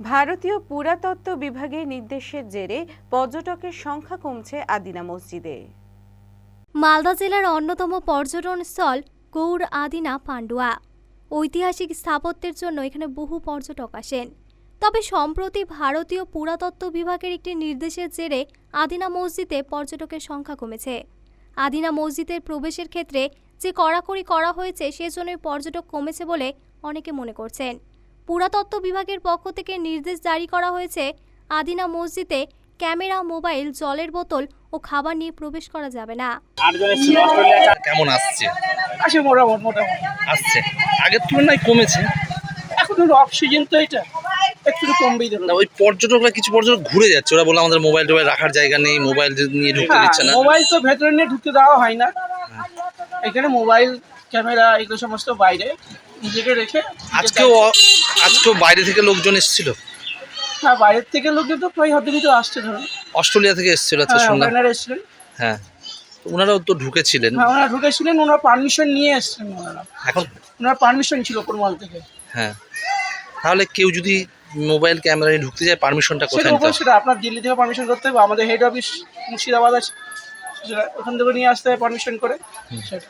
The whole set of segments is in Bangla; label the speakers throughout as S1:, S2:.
S1: ভারতীয় পুরাতত্ত্ব বিভাগের নির্দেশের জেরে পর্যটকের সংখ্যা কমছে আদিনা মসজিদে।
S2: মালদা জেলার অন্যতম পর্যটন স্থল গৌড় আদিনা পান্ডুয়া। ঐতিহাসিক স্থাপত্যের জন্য এখানে বহু পর্যটক আসেন। তবে সম্প্রতি ভারতীয় পুরাতত্ত্ব বিভাগের একটি নির্দেশের জেরে আদিনা মসজিদে পর্যটকের সংখ্যা কমেছে। আদিনা মসজিদের প্রবেশের ক্ষেত্রে যে কড়াকড়ি করা হয়েছে, সেজন্যই পর্যটক কমেছে বলে অনেকে মনে করছেন। পুরাতত্ত্ব বিভাগের পক্ষ থেকে নির্দেশ জারি করা হয়েছে আদিনা মসজিদে ক্যামেরা মোবাইল জলের বোতল ও খাবার নিয়ে প্রবেশ করা যাবে না।
S3: কেমন আসছে?
S4: আসে মোটামুটি মোটামুটি।
S3: আসছে। আগের তুলনায় কমেছে।
S4: এখন অফ সিজন তো এটা। একটু কমবেই
S3: না ওই পর্যটকরা কিছু পর্যটক ঘুরে যাচ্ছে। ওরা বলে আমাদের মোবাইল টোবাইল রাখার জায়গা নেই মোবাইল নিয়ে ঢুকতে দিচ্ছে না।
S4: মোবাইল তো ভেতরে নিয়ে ঢুকতে দেওয়া হয় না। এখানে মোবাইল ক্যামেরা এগুলো সমস্ত বাইরে। নিজেকে রেখে
S3: আজকেও আজকেও বাইরে থেকে লোকজন এসেছিল?
S4: হ্যাঁ বাইরের থেকে লোকজন তো প্রায় হাতে তো আসছে ধরুন।
S3: অস্ট্রেলিয়া থেকে এসেছিল আচ্ছা
S4: হ্যাঁ
S3: শুনলাম।
S4: এসেছিলেন।
S3: হ্যাঁ। ওনারাও তো ঢুকেছিলেন।
S4: হ্যাঁ ওনারা ঢুকেছিলেন ওনারা পারমিশন নিয়ে এসছেন ওনারা।
S3: এখন
S4: ওনার পারমিশন ছিল কোরমাল থেকে।
S3: হ্যাঁ। তাহলে কেউ যদি মোবাইল ক্যামেরা নিয়ে ঢুকতে যায় পারমিশনটা কোথায় নিতে?
S4: সেটা আপনার দিল্লি থেকে পারমিশন করতে হবে আমাদের হেড অফিস মুর্শিদাবাদ আছে। ওখান থেকে নিয়ে আসতে হবে পারমিশন করে। সেটা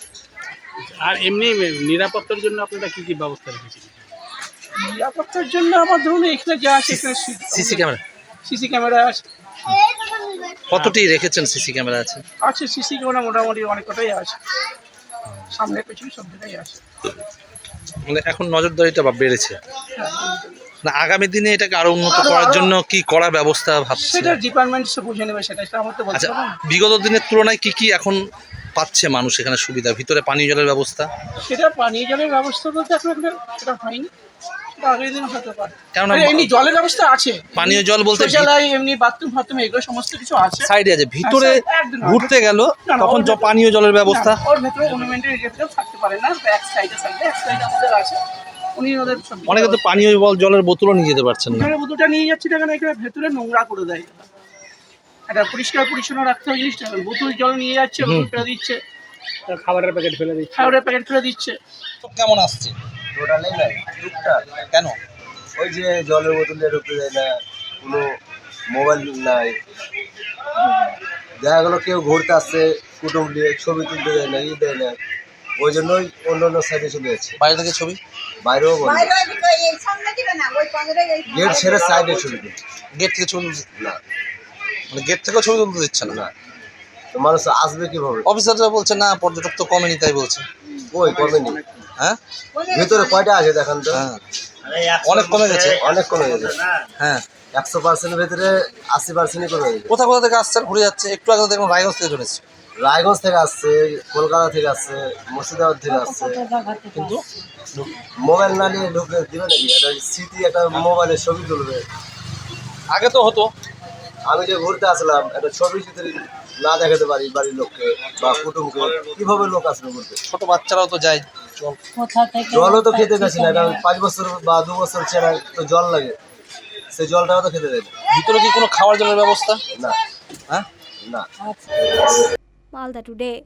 S5: আর এমনি নিরাপত্তার জন্য আপনারা কি কি ব্যবস্থা রেখেছেন?
S4: নিরাপত্তার জন্য আমার ধরুন এখানে যা আছে এখানে
S3: সিসি ক্যামেরা?
S4: সিসি ক্যামেরা আছে।
S3: কতটি রেখেছেন সিসি ক্যামেরা আছে?
S4: আছে সিসি ক্যামেরা মোটামুটি অনেক কটাই আছে। সামনে পেছনে সব জায়গায় আছে।
S3: মানে এখন নজরদারিটা বা বেড়েছে।
S4: হ্যাঁ,
S3: না আগামী দিনে এটাকে আরও উন্নত করার জন্য কি করা ব্যবস্থা ভাবছে
S4: সেটা ডিপার্টমেন্ট বুঝে নেবে সেটা আমার তো
S3: আচ্ছা বিগত দিনের তুলনায় কি কি এখন পাচ্ছে মানুষ এখানে সুবিধা? ভিতরে পানীয় জলের ব্যবস্থা?
S4: সেটা পানীয় জলের ব্যবস্থা বলতে এখন সেটা হয়নি।
S3: পানীয় জল বলতে
S4: শৌচালয় এমনি বাথরুম এগুলো সমস্ত কিছু
S3: সাইডে আছে। ভিতরে
S4: হ্যাঁ,
S3: ঘুরতে গেল তখন পানীয় জলের ব্যবস্থা। অনেকে তো পানীয় জলের বোতলও নিয়ে যেতে পারছেন না।
S4: বোতলটা নিয়ে যাচ্ছি এখানে ভেতরে নোংরা করে দেয়। এটা পরিষ্কার পরিচ্ছন্ন রাখতে হবে জিনিসটা। বোতল জল নিয়ে যাচ্ছে বোতল ফেলে দিচ্ছে।
S5: খাবারের প্যাকেট ফেলে দিচ্ছি।
S4: খাবারের প্যাকেট ফেলে দিচ্ছে।
S3: কেমন আসছে?
S6: টোটালি নাই টুকটাক।
S3: কেন?
S6: ওই যে জলের বোতল দিয়ে ঢুকতে দেয় না কোনো মোবাইল নাই। দেখা গেলো কেউ ঘুরতে আসছে কুটুম দিয়ে ছবি তুলতে দেয় না ই দেয় না। ওই জন্যই অন্য অন্য সাইডে চলে যাচ্ছে।
S3: বাইরে থেকে ছবি?
S6: বাইরেও বন্ধ
S7: বাইরে ওইদিকে এই সামনে দিবে না ওই পাঁচরে এই
S6: গেট ছেড়ে সাইডে ছবি
S3: গেট থেকে ছবি
S6: না।
S3: মানে গেট থেকেও ছবি তুলতে দিচ্ছে না।
S6: মানুষ আসবে কীভাবে?
S3: অফিসাররা বলছে না পর্যটক তো কমেনি তাই বলছে।
S6: ওই কমেনি?
S3: হ্যাঁ?
S6: ভেতরে কয়টা আছে দেখান তো?
S3: হ্যাঁ। অনেক কমে গেছে।
S6: অনেক কমে গেছে।
S3: হ্যাঁ।
S6: একশো পার্সেন্টের ভেতরে আশি পার্সেন্টই কমে গেছে।
S3: কোথা কোথা থেকে আসছে? আর ঘুরে যাচ্ছে। একটু আগে দেখুন রায়গঞ্জ থেকে চলে এসছে।
S6: রায়গঞ্জ থেকে আসছে কলকাতা থেকে আসছে মুর্শিদাবাদ থেকে আসছে।
S3: কিন্তু?
S6: মোবাইল না নিয়ে ঢুকলে দিবে নাকি? একটা স্মৃতি একটা মোবাইলে ছবি তুলবে।
S3: আগে তো হতো।
S6: আমি যে ঘুরতে আসলাম একটা ছবি যদি না দেখাতে পারি বাড়ির লোককে বা কুটুমকে কীভাবে লোক আসবে ঘুরতে
S3: ছোট বাচ্চারাও তো যায়
S6: জলও তো খেতে গেছি না কারণ পাঁচ বছর বা দু বছর ছেড়া তো জল লাগে। সেই জলটাও তো খেতে দেয়
S3: ভিতরে কি কোনো খাওয়ার জলের ব্যবস্থা?
S6: না।
S3: হ্যাঁ?
S6: না।
S2: মালদা টুডে।